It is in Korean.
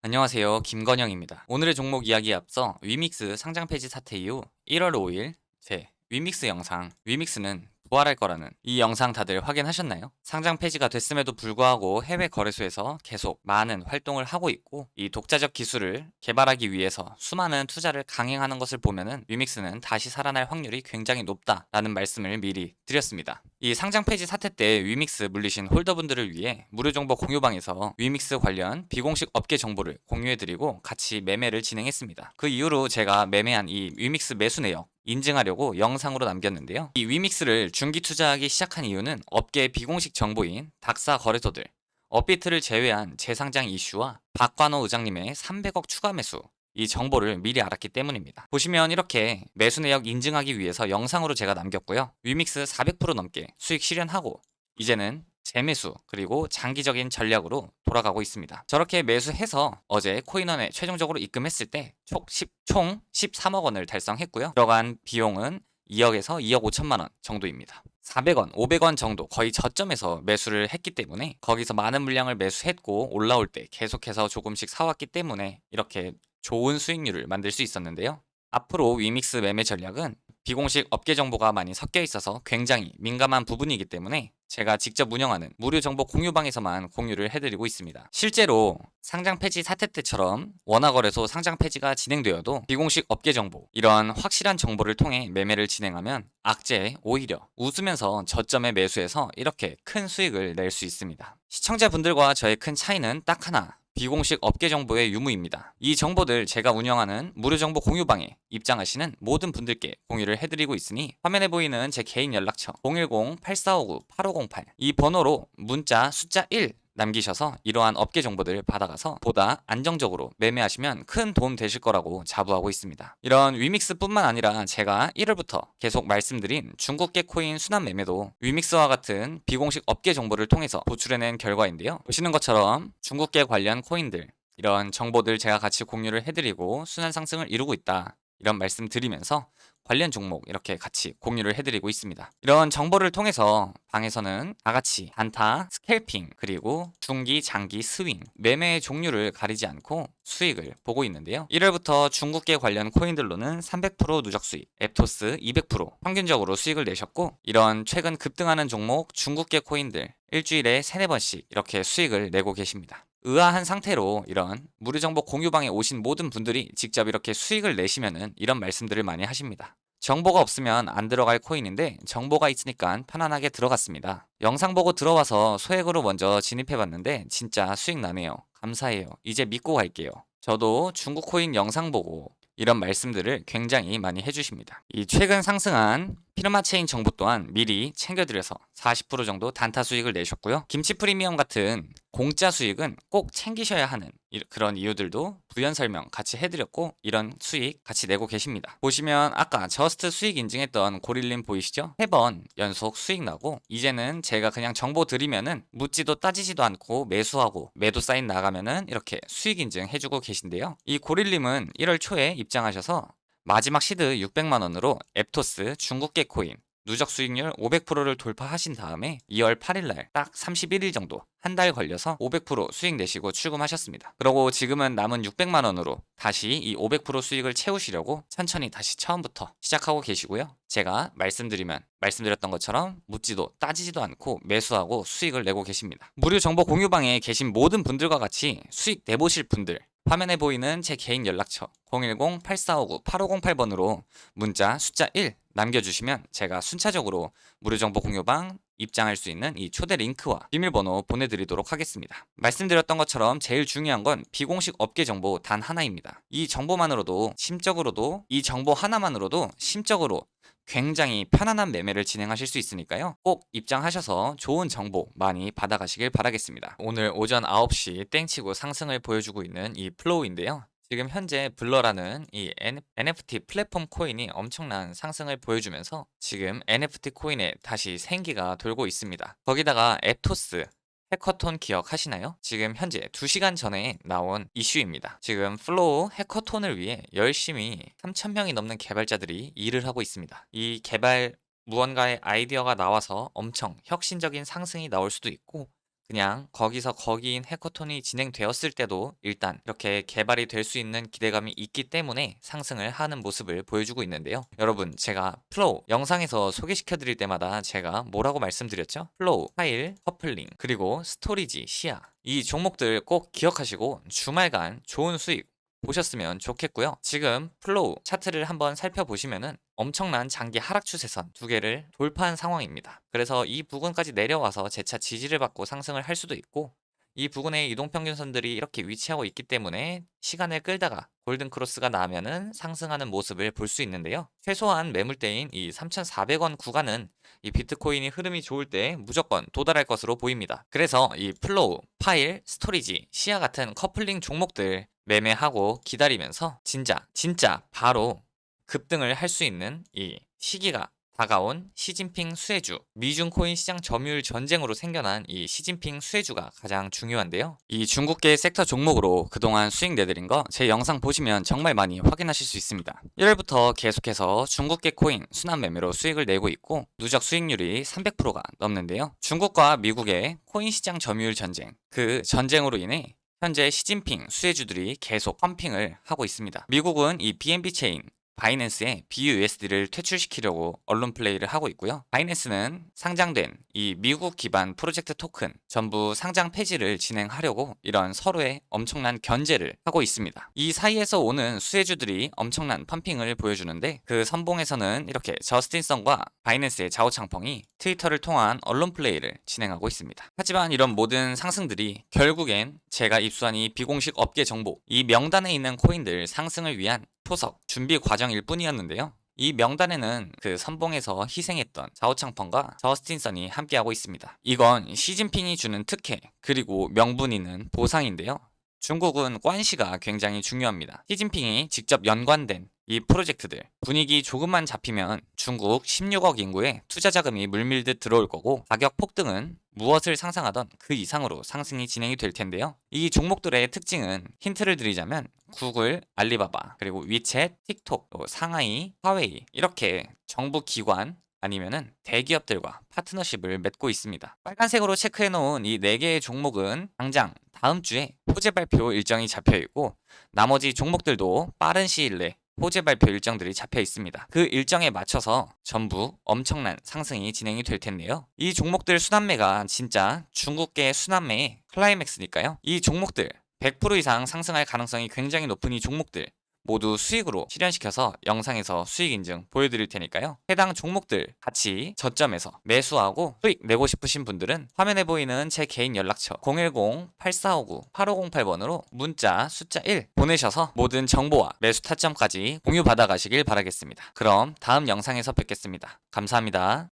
안녕하세요. 김건영입니다. 오늘의 종목 이야기에 앞서 위믹스 상장 폐지 사태 이후 1월 5일 제 위믹스 영상 위믹스는 부활할 거라는 이 영상 다들 확인하셨나요? 상장 폐지가 됐음에도 불구하고 해외 거래소에서 계속 많은 활동을 하고 있고 이 독자적 기술을 개발하기 위해서 수많은 투자를 강행하는 것을 보면은 위믹스는 다시 살아날 확률이 굉장히 높다라는 말씀을 미리 드렸습니다. 이 상장 폐지 사태 때 위믹스 물리신 홀더분들을 위해 무료 정보 공유방에서 위믹스 관련 비공식 업계 정보를 공유해드리고 같이 매매를 진행했습니다. 그 이후로 제가 매매한 이 위믹스 매수 내역 인증하려고 영상으로 남겼는데요. 이 위믹스를 중기 투자하기 시작한 이유는 업계의 비공식 정보인 닥사 거래소들, 업비트를 제외한 재상장 이슈와 박관호 의장님의 300억 추가 매수 이 정보를 미리 알았기 때문입니다. 보시면 이렇게 매수 내역 인증하기 위해서 영상으로 제가 남겼고요. 위믹스 400% 넘게 수익 실현하고 이제는 재매수 그리고 장기적인 전략으로 돌아가고 있습니다. 저렇게 매수해서 어제 코인원에 최종적으로 입금했을 때 총, 10, 총 13억 원을 달성했고요. 들어간 비용은 2억에서 2억 5천만 원 정도입니다. 400원, 500원 정도 거의 저점에서 매수를 했기 때문에 거기서 많은 물량을 매수했고 올라올 때 계속해서 조금씩 사왔기 때문에 이렇게 좋은 수익률을 만들 수 있었는데요. 앞으로 위믹스 매매 전략은 비공식 업계 정보가 많이 섞여 있어서 굉장히 민감한 부분이기 때문에 제가 직접 운영하는 무료 정보 공유방에서만 공유를 해드리고 있습니다. 실제로 상장 폐지 사태 때처럼 원화거래소 상장 폐지가 진행되어도 비공식 업계 정보 이런 확실한 정보를 통해 매매를 진행하면 악재에 오히려 웃으면서 저점에 매수해서 이렇게 큰 수익을 낼 수 있습니다. 시청자분들과 저의 큰 차이는 딱 하나 비공식 업계 정보의 유무입니다. 이 정보들 제가 운영하는 무료 정보 공유방에 입장하시는 모든 분들께 공유를 해드리고 있으니 화면에 보이는 제 개인 연락처 010-8459-8508 이 번호로 문자 숫자 1 남기셔서 이러한 업계 정보들을 받아가서 보다 안정적으로 매매하시면 큰 도움 되실 거라고 자부하고 있습니다. 이런 위믹스뿐만 아니라 제가 1월부터 계속 말씀드린 중국계 코인 순환 매매도 위믹스와 같은 비공식 업계 정보를 통해서 도출해낸 결과인데요. 보시는 것처럼 중국계 관련 코인들 이런 정보들 제가 같이 공유를 해드리고 순환 상승을 이루고 있다. 이런 말씀 드리면서 관련 종목 이렇게 같이 공유를 해드리고 있습니다. 이런 정보를 통해서 방에서는 다 같이 단타, 스캘핑, 그리고 중기, 장기, 스윙, 매매의 종류를 가리지 않고 수익을 보고 있는데요. 1월부터 중국계 관련 코인들로는 300% 누적 수익, 앱토스 200% 평균적으로 수익을 내셨고 이런 최근 급등하는 종목 중국계 코인들 일주일에 3, 4번씩 이렇게 수익을 내고 계십니다. 의아한 상태로 이런 무료 정보 공유방에 오신 모든 분들이 직접 이렇게 수익을 내시면은 이런 말씀들을 많이 하십니다. 정보가 없으면 안 들어갈 코인인데 정보가 있으니까 편안하게 들어갔습니다. 영상 보고 들어와서 소액으로 먼저 진입해 봤는데 진짜 수익 나네요. 감사해요. 이제 믿고 갈게요. 저도 중국 코인 영상 보고 이런 말씀들을 굉장히 많이 해주십니다. 이 최근 상승한 피르마 체인 정보 또한 미리 챙겨드려서 40% 정도 단타 수익을 내셨고요. 김치 프리미엄 같은 공짜 수익은 꼭 챙기셔야 하는 이- 그런 이유들도 부연 설명 같이 해드렸고 이런 수익 같이 내고 계십니다. 보시면 아까 저스트 수익 인증했던 고릴님 보이시죠? 세 번 연속 수익 나고 이제는 제가 그냥 정보 드리면은 묻지도 따지지도 않고 매수하고 매도 사인 나가면은 이렇게 수익 인증 해주고 계신데요. 이 고릴님은 1월 초에 입장하셔서 마지막 시드 600만 원으로 앱토스 중국계 코인 누적 수익률 500%를 돌파하신 다음에 2월 8일 날 딱 31일 정도 한 달 걸려서 500% 수익 내시고 출금하셨습니다. 그리고 지금은 남은 600만 원으로 다시 이 500% 수익을 채우시려고 천천히 다시 처음부터 시작하고 계시고요. 제가 말씀드리면 말씀드렸던 것처럼 묻지도 따지지도 않고 매수하고 수익을 내고 계십니다. 무료 정보 공유방에 계신 모든 분들과 같이 수익 내보실 분들 화면에 보이는 제 개인 연락처 010-8459-8508번으로 문자 숫자 1 남겨주시면 제가 순차적으로 무료 정보 공유방 입장할 수 있는 이 초대 링크와 비밀번호 보내드리도록 하겠습니다. 말씀드렸던 것처럼 제일 중요한 건 비공식 업계 정보 단 하나입니다. 이 정보만으로도 심적으로도 이 정보 하나만으로도 심적으로 굉장히 편안한 매매를 진행하실 수 있으니까요. 꼭 입장하셔서 좋은 정보 많이 받아가시길 바라겠습니다. 오늘 오전 9시 땡치고 상승을 보여주고 있는 이 플로우인데요. 지금 현재 블러라는 이 NFT 플랫폼 코인이 엄청난 상승을 보여주면서 지금 NFT 코인에 다시 생기가 돌고 있습니다. 거기다가 앱토스 해커톤 기억하시나요? 지금 현재 2시간 전에 나온 이슈입니다. 지금 플로우 해커톤을 위해 열심히 3,000명이 넘는 개발자들이 일을 하고 있습니다. 이 개발 무언가의 아이디어가 나와서 엄청 혁신적인 상승이 나올 수도 있고 그냥 거기서 거기인 해커톤이 진행되었을 때도 일단 이렇게 개발이 될 수 있는 기대감이 있기 때문에 상승을 하는 모습을 보여주고 있는데요. 여러분, 제가 플로우 영상에서 소개시켜 드릴 때마다 제가 뭐라고 말씀드렸죠? 플로우, 파일, 커플링, 그리고 스토리지, 시야. 이 종목들 꼭 기억하시고 주말간 좋은 수익 보셨으면 좋겠고요. 지금 플로우 차트를 한번 살펴보시면은 엄청난 장기 하락 추세선 두 개를 돌파한 상황입니다. 그래서 이 부근까지 내려와서 재차 지지를 받고 상승을 할 수도 있고 이 부근의 이동평균선들이 이렇게 위치하고 있기 때문에 시간을 끌다가 골든크로스가 나면은 상승하는 모습을 볼 수 있는데요. 최소한 매물대인 이 3,400원 구간은 이 비트코인이 흐름이 좋을 때 무조건 도달할 것으로 보입니다. 그래서 이 플로우, 파일, 스토리지, 시야 같은 커플링 종목들 매매하고 기다리면서 진짜 진짜 바로 급등을 할 수 있는 이 시기가 다가온 시진핑 수혜주 미중 코인 시장 점유율 전쟁으로 생겨난 이 시진핑 수혜주가 가장 중요한데요. 이 중국계 섹터 종목으로 그동안 수익 내드린 거 제 영상 보시면 정말 많이 확인하실 수 있습니다. 1월부터 계속해서 중국계 코인 순환 매매로 수익을 내고 있고 누적 수익률이 300%가 넘는데요. 중국과 미국의 코인 시장 점유율 전쟁 그 전쟁으로 인해 현재 시진핑 수혜주들이 계속 펌핑을 하고 있습니다. 미국은 이 BNB 체인 바이낸스에 BUSD를 퇴출시키려고 언론 플레이를 하고 있고요. 바이낸스는 상장된 이 미국 기반 프로젝트 토큰 전부 상장 폐지를 진행하려고 이런 서로의 엄청난 견제를 하고 있습니다. 이 사이에서 오는 수혜주들이 엄청난 펌핑을 보여주는데 그 선봉에서는 이렇게 저스틴 선과 바이낸스의 자오창펑이 트위터를 통한 언론 플레이를 진행하고 있습니다. 하지만 이런 모든 상승들이 결국엔 제가 입수한 이 비공식 업계 정보 이 명단에 있는 코인들 상승을 위한 토석 준비 과정일 뿐이었는데요. 이 명단에는 그 선봉에서 희생했던 자오창펑과 저스틴선이 함께하고 있습니다. 이건 시진핑이 주는 특혜 그리고 명분 있는 보상인데요. 중국은 관시가 굉장히 중요합니다. 시진핑이 직접 연관된 이 프로젝트들 분위기 조금만 잡히면 중국 16억 인구에 투자 자금이 물밀듯 들어올 거고 가격 폭등은 무엇을 상상하던 그 이상으로 상승이 진행이 될 텐데요. 이 종목들의 특징은 힌트를 드리자면 구글, 알리바바, 그리고 위챗, 틱톡, 또 상하이, 화웨이 이렇게 정부 기관 아니면은 대기업들과 파트너십을 맺고 있습니다. 빨간색으로 체크해 놓은 이 4개의 종목은 당장 다음 주에 호재 발표 일정이 잡혀 있고 나머지 종목들도 빠른 시일 내 호재 발표 일정들이 잡혀 있습니다. 그 일정에 맞춰서 전부 엄청난 상승이 진행이 될 텐데요. 이 종목들 순환매가 진짜 중국계 순환매의 클라이맥스니까요. 이 종목들 100% 이상 상승할 가능성이 굉장히 높은 이 종목들 모두 수익으로 실현시켜서 영상에서 수익 인증 보여드릴 테니까요. 해당 종목들 같이 저점에서 매수하고 수익 내고 싶으신 분들은 화면에 보이는 제 개인 연락처 010-8459-8508번으로 문자 숫자 1 보내셔서 모든 정보와 매수 타점까지 공유 받아 가시길 바라겠습니다. 그럼 다음 영상에서 뵙겠습니다. 감사합니다.